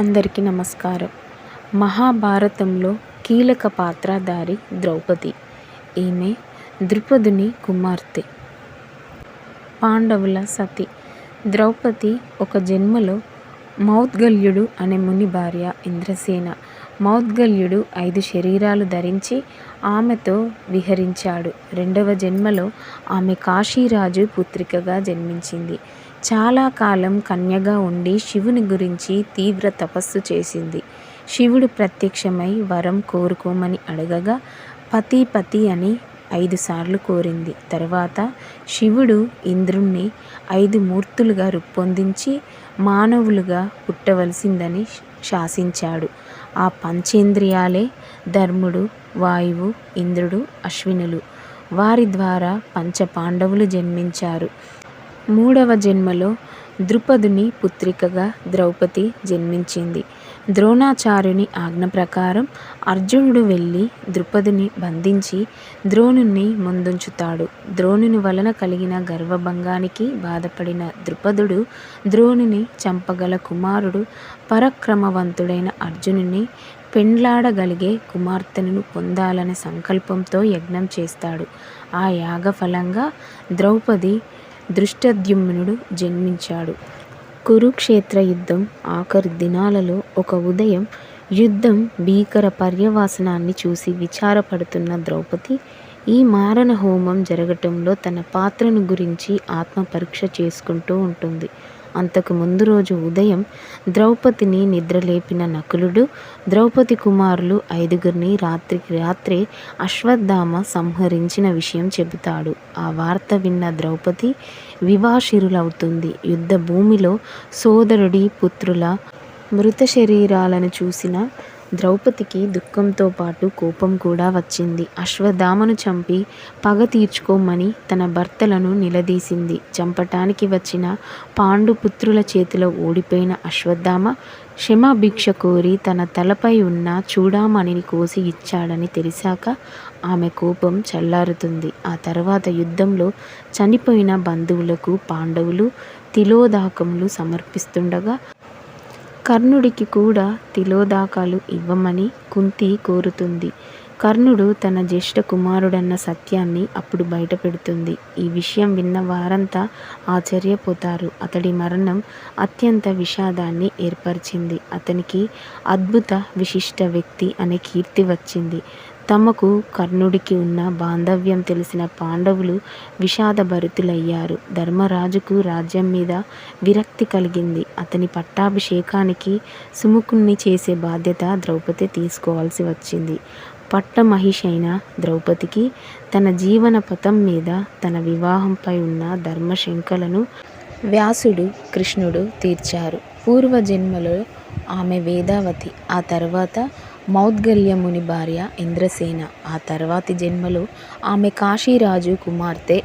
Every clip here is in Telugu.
అందరికీ నమస్కారం. మహాభారతంలో కీలక పాత్రధారి ద్రౌపది. ఈమె ద్రుపదుని కుమార్తె. పాండవుల సతి. ద్రౌపది ఒక జన్మలో మౌద్గల్యుడు అనే ముని భార్య ఇంద్రసేన. మౌద్గల్యుడు ఐదు శరీరాలు ధరించి ఆమెతో విహరించాడు. రెండవ జన్మలో ఆమె కాశీరాజు పుత్రికగా జన్మించింది. చాలా కాలం కన్యగా ఉండి శివుని గురించి తీవ్ర తపస్సు చేసింది. శివుడు ప్రత్యక్షమై వరం కోరుకోమని అడగగా పతి పతి అని ఐదుసార్లు కోరింది. తర్వాత శివుడు ఇంద్రుణ్ణి ఐదు మూర్తులుగా రూపొందించి మానవులుగా పుట్టవలసిందని శాసించాడు. ఆ పంచేంద్రియాలే ధర్ముడు వాయువు ఇంద్రుడు అశ్వినులు. వారి ద్వారా పంచ పాండవులు జన్మించారు. మూడవ జన్మలో ద్రుపదుని పుత్రికగా ద్రౌపది జన్మించింది. ద్రోణాచార్యుని ఆజ్ఞ ప్రకారం అర్జునుడు వెళ్ళి ద్రుపదుని బంధించి ద్రోణుణ్ణి ముందుంచుతాడు. ద్రోణుని వలన కలిగిన గర్వభంగానికి బాధపడిన ద్రుపదుడు ద్రోణుని చంపగల కుమారుడు పరక్రమవంతుడైన అర్జునుని పెండ్లాడగలిగే కుమార్తెను పొందాలనే సంకల్పంతో యజ్ఞం చేస్తాడు. ఆ యాగ ఫలంగా ద్రౌపది దృష్టద్యుమ్నుడు జన్మించాడు. కురుక్షేత్ర యుద్ధం ఆఖరి దినాలలో ఒక ఉదయం యుద్ధం భీకర పర్యవసానాన్ని చూసి విచారపడుతున్న ద్రౌపది ఈ మారణ హోమం జరగటంలో తన పాత్రను గురించి ఆత్మపరీక్ష చేసుకుంటూ ఉంటుంది. అంతకు ముందు రోజు ఉదయం ద్రౌపదిని నిద్రలేపిన నకులుడు ద్రౌపది కుమారులు ఐదుగురిని రాత్రికి రాత్రే అశ్వత్థామ సంహరించిన విషయం చెబుతాడు. ఆ వార్త విన్న ద్రౌపది వివాషిరులవుతుంది యుద్ధ భూమిలో సోదరుడి పుత్రుల మృత శరీరాలను చూసిన ద్రౌపదికి దుఃఖంతో పాటు కోపం కూడా వచ్చింది. అశ్వత్థామను చంపి పగ తీర్చుకోమని తన భర్తలను నిలదీసింది. చంపటానికి వచ్చిన పాండుపుత్రుల చేతిలో ఓడిపోయిన అశ్వత్థామ క్షమాభిక్ష కోరి తన తలపై ఉన్న చూడామణిని కోసి ఇచ్చాడని తెలిసాక ఆమె కోపం చల్లారుతుంది. ఆ తర్వాత యుద్ధంలో చనిపోయిన బంధువులకు పాండవులు తిలోదాకములు సమర్పిస్తుండగా కర్ణుడికి కూడా తిలోదాకాలు ఇవ్వమని కుంతి కోరుతుంది. కర్ణుడు తన జ్యేష్ఠ కుమారుడన్న సత్యాన్ని అప్పుడు బయటపెడుతుంది. ఈ విషయం విన్న వారంతా ఆశ్చర్యపోతారు. అతడి మరణం అత్యంత విషాదాన్ని ఏర్పరిచింది. అతనికి అద్భుత విశిష్ట వ్యక్తి అనే కీర్తి వచ్చింది. తమకు కర్ణుడికి ఉన్న బాంధవ్యం తెలిసిన పాండవులు విషాదభరితులయ్యారు. ధర్మరాజుకు రాజ్యం మీద విరక్తి కలిగింది. అతని పట్టాభిషేకానికి సుముఖుణ్ణి చేసే బాధ్యత ద్రౌపది తీసుకోవాల్సి వచ్చింది. పట్టమహిషైన ద్రౌపదికి తన జీవన పథం మీద తన వివాహంపై ఉన్న ధర్మశంకలను వ్యాసుడు కృష్ణుడు తీర్చారు. పూర్వజన్మలో ఆమె వేదావతి ఆ తర్వాత మౌద్గల్యముని భార్య ఇంద్రసేన. ఆ తర్వాతి జన్మలో ఆమె కాశీరాజు కుమార్తె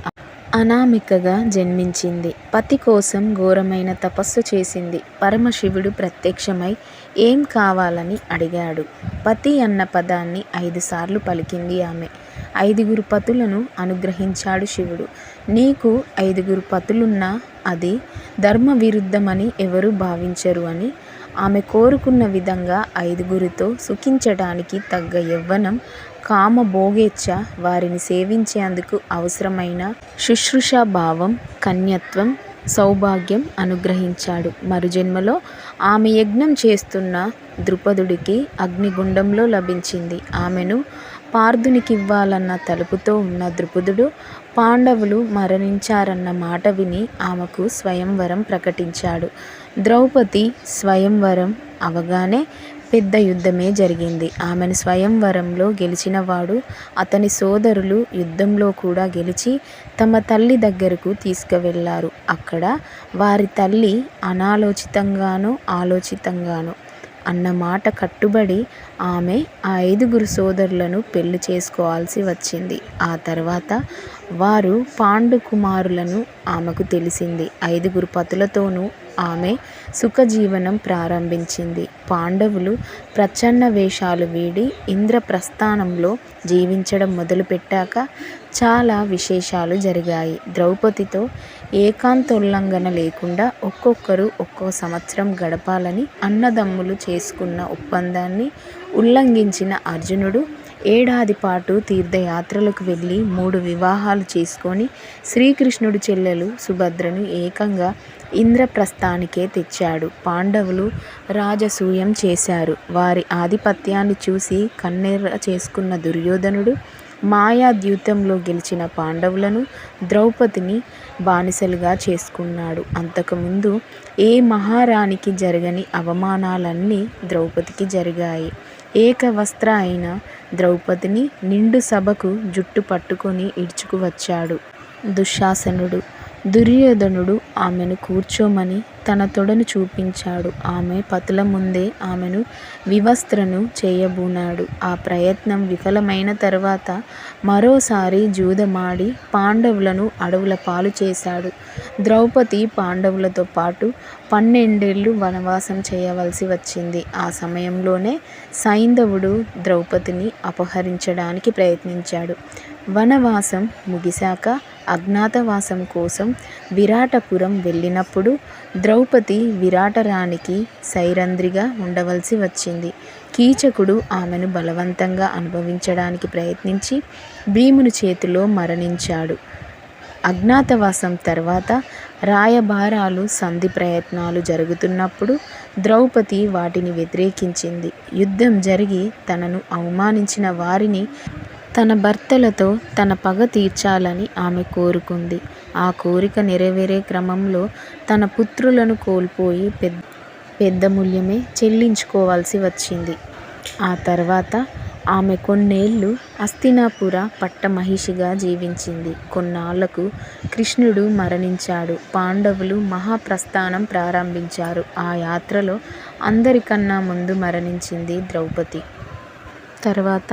అనామికగా జన్మించింది. పతి కోసం ఘోరమైన తపస్సు చేసింది. పరమశివుడు ప్రత్యక్షమై ఏం కావాలని అడిగాడు. పతి అన్న పదాన్ని ఐదుసార్లు పలికింది ఆమె. ఐదుగురు పతులను అనుగ్రహించాడు శివుడు. నీకు ఐదుగురు పతులున్నా అది ధర్మ విరుద్ధమని ఎవరు భావించరు అని ఆమె కోరుకున్న విధంగా ఐదుగురితో సుఖించడానికి తగ్గ యవ్వనం కామభోగేచ్ఛ వారిని సేవించేందుకు అవసరమైన శుశ్రూషా భావం కన్యత్వం సౌభాగ్యం అనుగ్రహించాడు. మరుజన్మలో ఆమె యజ్ఞం చేస్తున్న ద్రుపదుడికి అగ్నిగుండంలో లభించింది. ఆమెను పార్థునికివ్వాలన్న తలుపుతో ఉన్న ద్రుపదుడు పాండవులు మరణించారన్న మాట విని ఆమెకు స్వయంవరం ప్రకటించాడు. ద్రౌపది స్వయంవరం అవగానే పెద్ద యుద్ధమే జరిగింది. ఆమెను స్వయంవరంలో గెలిచినవాడు అతని సోదరులు యుద్ధంలో కూడా గెలిచి తమ తల్లి దగ్గరకు తీసుకువెళ్ళారు అక్కడ వారి తల్లి అనాలోచితంగానో ఆలోచితంగానో అన్న మాట కట్టుబడి ఆమె ఆ ఐదుగురు సోదరులను పెళ్ళి చేసుకోవాల్సి వచ్చింది. ఆ తర్వాత వారు పాండు కుమారులను ఆమెకు తెలిసింది. ఐదుగురు పతులతోనూ ఆమె సుఖజీవనం ప్రారంభించింది. పాండవులు ప్రచ్ఛన్న వేషాలు వీడి ఇంద్రప్రస్థానంలో జీవించడం మొదలుపెట్టాక చాలా విశేషాలు జరిగాయి. ద్రౌపదితో ఏకాంతోల్లంఘన లేకుండా ఒక్కొక్కరు ఒక్కో సంవత్సరం గడపాలని అన్నదమ్ములు చేసుకున్న ఒప్పందాన్ని ఉల్లంఘించిన అర్జునుడు ఏడాది పాటు తీర్థయాత్రలకు వెళ్ళి మూడు వివాహాలు చేసుకొని శ్రీకృష్ణుడి చెల్లెలు సుభద్రను ఏకంగా ఇంద్రప్రస్థానికే తెచ్చాడు. పాండవులు రాజసూయం చేశారు. వారి ఆధిపత్యాన్ని చూసి కన్నెర్ర చేసుకున్న దుర్యోధనుడు మాయా ద్యూతంలో గెలిచిన పాండవులను ద్రౌపదిని బానిసలుగా చేసుకున్నాడు. అంతకుముందు ఏ మహారాణికి జరగని అవమానాలన్నీ ద్రౌపదికి జరిగాయి. ఏకవస్త్ర అయిన ద్రౌపదిని నిండు సభకు జుట్టు పట్టుకొని ఇడ్చుకువచ్చాడు దుశ్శాసనుడు దుర్యోధనుడు ఆమెను కూర్చోమని తన తొడను చూపించాడు. ఆమె పతుల ముందే ఆమెను వివస్త్రను చేయబూనాడు. ఆ ప్రయత్నం విఫలమైన తర్వాత మరోసారి జూదమాడి పాండవులను అడవుల పాలు చేశాడు. ద్రౌపది పాండవులతో పాటు పన్నెండేళ్ళు వనవాసం చేయవలసి వచ్చింది. ఆ సమయంలోనే సైంధవుడు ద్రౌపదిని అపహరించడానికి ప్రయత్నించాడు. వనవాసం ముగిశాక అజ్ఞాతవాసం కోసం విరాటపురం వెళ్ళినప్పుడు ద్రౌపది విరాటరానికి సైరంధ్రిగా ఉండవలసి వచ్చింది. కీచకుడు ఆమెను బలవంతంగా అనుభవించడానికి ప్రయత్నించి భీముని చేతిలో మరణించాడు. అజ్ఞాతవాసం తర్వాత రాయబారాలు సంధి ప్రయత్నాలు జరుగుతున్నప్పుడు ద్రౌపది వాటిని వ్యతిరేకించింది. యుద్ధం జరిగి తనను అవమానించిన వారిని తన భర్తలతో తన పగ తీర్చాలని ఆమె కోరుకుంది. ఆ కోరిక నెరవేరే క్రమంలో తన పుత్రులను కోల్పోయి పెద్ద పెద్ద మూల్యమే చెల్లించుకోవాల్సి వచ్చింది. ఆ తర్వాత ఆమె కొన్నేళ్ళు అస్థినాపుర పట్టమహిషిగా జీవించింది. కొన్నాళ్ళకు కృష్ణుడు మరణించాడు. పాండవులు మహాప్రస్థానం ప్రారంభించారు. ఆ యాత్రలో అందరికన్నా ముందు మరణించింది ద్రౌపది. తర్వాత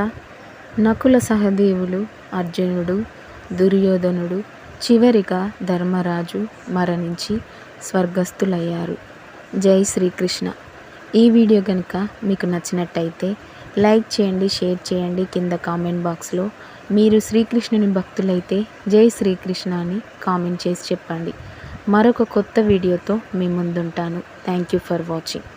నకుల సహదేవులు అర్జునుడు దుర్యోధనుడు చివరిగా ధర్మరాజు మరణించి స్వర్గస్థులయ్యారు. జై శ్రీకృష్ణ. ఈ వీడియో కనుక మీకు నచ్చినట్టయితే లైక్ చేయండి షేర్ చేయండి. కింద కామెంట్ బాక్స్లో మీరు శ్రీకృష్ణుని భక్తులైతే జై శ్రీకృష్ణ అని కామెంట్ చేసి చెప్పండి. మరొక కొత్త వీడియోతో మీ ముందుంటాను. Thank you for watching.